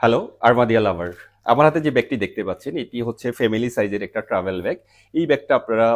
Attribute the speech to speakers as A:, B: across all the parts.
A: Hello আরমাদিয়া লাভার আমার হাতে যে ব্যাগটি দেখতে পাচ্ছেন, এটি হচ্ছে ফ্যামিলি সাইজের একটা ট্রাভেল ব্যাগ এই ব্যাগটা আপনারা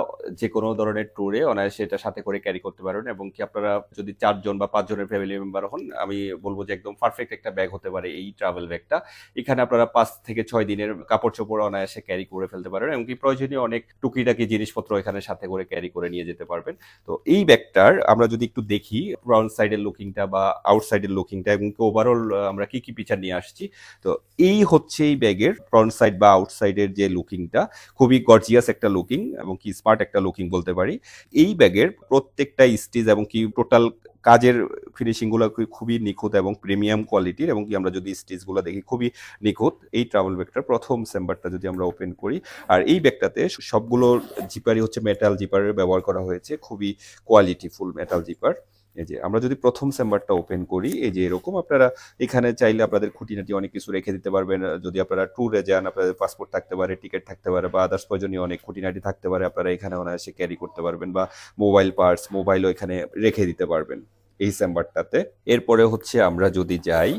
A: যে কোনো ধরনের ট্যুরে অনায়াসে এটা সাথে করে ক্যারি করতে পারেন এবং কি আপনারা যদি চারজন বা পাঁচজনের ফ্যামিলি মেম্বার হন, আমি বলব যে একদম পারফেক্ট একটা ব্যাগ হতে পারে এই ট্রাভেল ব্যাগটা এখানে আপনারা পাঁচ থেকে ছয় দিনের কাপড় চোপড় অনায়াসে ক্যারি করে ফেলতে পারেন এবং কি প্রয়োজনীয় অনেক টুকিটাকি জিনিসপত্র এখানে সাথে করে ক্যারি করে নিয়ে যেতে পারবেন। তো এই ব্যাগটার আমরা যদি একটু দেখি ফ্রন্ট সাইডের লুকিংটা বা আউটসাইডের লুকিংটা এবং ওভারঅল আমরা কি কি পিকচার নিয়ে আসছি, তো এই হচ্ছে এই ব্যাগের ফ্রন্ট সাইড বা আউটসাইডের যে লুকিংটা খুবই গর্জিয়াস একটা লুকিং এবং কি স্মার্ট একটা লুকিং বলতে পারি। এই ব্যাগের প্রত্যেকটা স্টিচ এবং কি টোটাল কাজের ফিনিশিংগুলো খুবই নিখুঁত এবং প্রিমিয়াম কোয়ালিটির এবং কি আমরা যদি স্টিচগুলো দেখি খুবই নিখুঁত। এই ট্রাভেল ব্যাগটার প্রথম চেম্বারটা যদি আমরা ওপেন করি, আর এই ব্যাগটাতে সবগুলো জিপারই হচ্ছে মেটাল জিপারের ব্যবহার করা হয়েছে, খুবই কোয়ালিটিফুল মেটাল জিপার এই যে, আমরা যদি প্রথম চেম্বারটা ওপেন করি, এই যে এরকম আপনারা এখানে চাইলে আপনাদের খুঁটিনাটি অনেক কিছু রেখে দিতে পারবেন। যদি আপনারা ট্যুরে যান, আপনাদের পাসপোর্ট থাকতে পারে টিকিট থাকতে পারে বা আদার্স প্রয়োজনীয় অনেক খুঁটিনাটি থাকতে পারে, আপনারা এখানে অনায়াসে ক্যারি করতে পারবেন বা মোবাইল পার্টস মোবাইলও এখানে রেখে দিতে পারবেন এই চেম্বারটাতে। এরপরে হচ্ছে আমরা যদি যাই,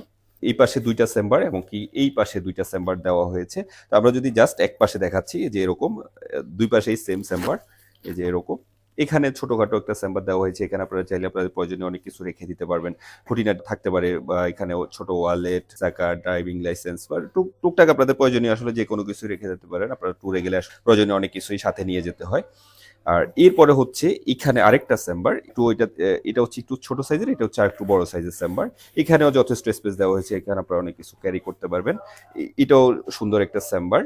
A: এই পাশে দুইটা চেম্বার এবং কি এই পাশে দুইটা চেম্বার দেওয়া হয়েছে। তো আমরা যদি জাস্ট এক পাশে দেখাচ্ছি যে এরকম, দুই পাশেই সেম চেম্বার, এই যে এরকম। এখানে ছোটখাটো একটা চেম্বার দেওয়া হয়েছে। এখানে আপনারা চাইলে আপনাদের প্রয়োজনীয় অনেক কিছু রেখে দিতে পারবেন। খুঁটিনাটি থাকতে পারে বা এখানে ছোট ওয়ালেট, চাকা, ড্রাইভিং লাইসেন্স বা টুক, টুকটাক আপনাদের প্রয়োজনীয় আসলে যে কোনো কিছু রেখে দিতে পারেন। আপনারা ট্যুরে গেলে প্রয়োজনীয় অনেক কিছুই সাথে নিয়ে যেতে হয়। আর এরপরে হচ্ছে এখানে আরেকটা চেম্বার একটু এটা এটা হচ্ছে একটু ছোট সাইজের, এটা হচ্ছে আরেকটু বড় সাইজের চেম্বার এখানেও যথেষ্ট স্পেস দেওয়া হয়েছে। এখানে আপনারা অনেক কিছু ক্যারি করতে পারবেন। এটাও সুন্দর একটা চেম্বার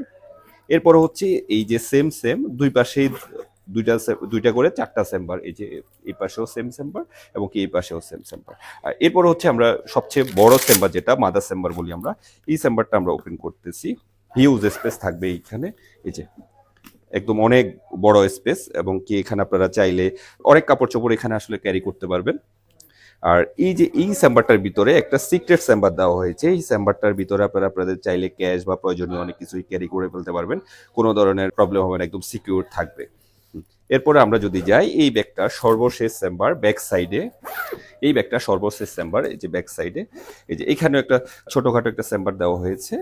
A: এরপরে হচ্ছে এই যে সেম সেম, দুই পাশেই দুইটা দুইটা করে চারটা চেম্বার এই যে এই পাশেও সেম চেম্বার এবং কি এই পাশেও সেম চেম্বার আর এরপরে হচ্ছে আমরা সবচেয়ে বড় চেম্বার যেটা মাদার চেম্বার বলি আমরা, এই চেম্বারটা আমরা ওপেন করতেছি। হিউজ স্পেস থাকবে এইখানে, এই যে একদম অনেক বড় স্পেস এবং কি এখানে আপনারা চাইলে অনেক কাপড় চোপড় এখানে আসলে ক্যারি করতে পারবেন। আর এই যে এই চেম্বারটার ভিতরে একটা সিক্রেট চেম্বার দেওয়া হয়েছে, এই চেম্বারটার ভিতরে আপনারা আপনাদের চাইলে ক্যাশ বা প্রয়োজনীয় অনেক কিছুই ক্যারি করে ফেলতে পারবেন। কোনো ধরনের প্রবলেম হবে না, একদম সিকিউর থাকবে। এরপরে আমরা যদি যাই, এই ব্যাগটা সর্বশেষ চেম্বার ব্যাক সাইডে এই ব্যাগটা সর্বশেষ চেম্বার এই যে ব্যাক সাইডে এই যে এখানেও একটা ছোটোখাটো একটা চেম্বার দেওয়া হয়েছে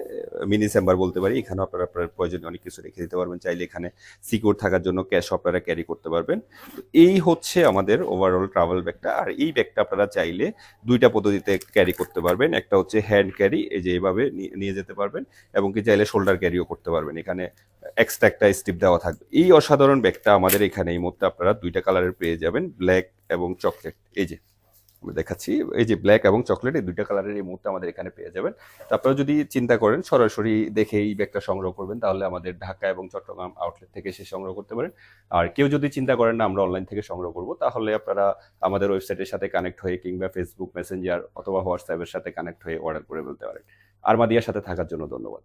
A: মিনি চেম্বার বলতে পারি। এখানে আপনারা আপনার প্রয়োজনীয় অনেক কিছু রেখে দিতে পারবেন। চাইলে এখানে সিকিউর থাকার জন্য ক্যাশ আপনারা ক্যারি করতে পারবেন। এই হচ্ছে আমাদের ওভারঅল ট্রাভেল ব্যাগটা আর এই ব্যাগটা আপনারা চাইলে দুইটা পদ্ধতিতে ক্যারি করতে পারবেন। একটা হচ্ছে হ্যান্ড ক্যারি এই যে এইভাবে নিয়ে- নিয়ে যেতে পারবেন। এবং কি চাইলে শোল্ডার ক্যারিও করতে পারবেন। এখানে এক্সট্রা একটা স্টিপ দেওয়া থাকবে। এই অসাধারণ ব্যাগটা আমাদের এখানে এই মুহূর্তে আপনারা দুইটা কালারের পেয়ে যাবেন ব্ল্যাক এবং চকলেট এই যে দেখাচ্ছি, এই যে ব্ল্যাক এবং চকলেট এই দুইটা কালারের এই মুহূর্তে আমাদের এখানে পেয়ে যাবেন। আপনারা যদি চিন্তা করেন, সরাসরি দেখে এই ব্যাগটা সংগ্রহ করবেন, তাহলে আমাদের ঢাকা এবং চট্টগ্রাম আউটলেট থেকে সে সংগ্রহ করতে পারেন। আর কেউ যদি চিন্তা করেন না, আমরা অনলাইন থেকে সংগ্রহ করব, তাহলে আপনারা আমাদের ওয়েবসাইটের সাথে কানেক্ট হয়ে কিংবা ফেসবুক মেসেঞ্জার অথবা হোয়াটসঅ্যাপের সাথে কানেক্ট হয়ে অর্ডার করে ফেলতে পারেন। আরমাদিয়ার সাথে থাকার জন্য ধন্যবাদ।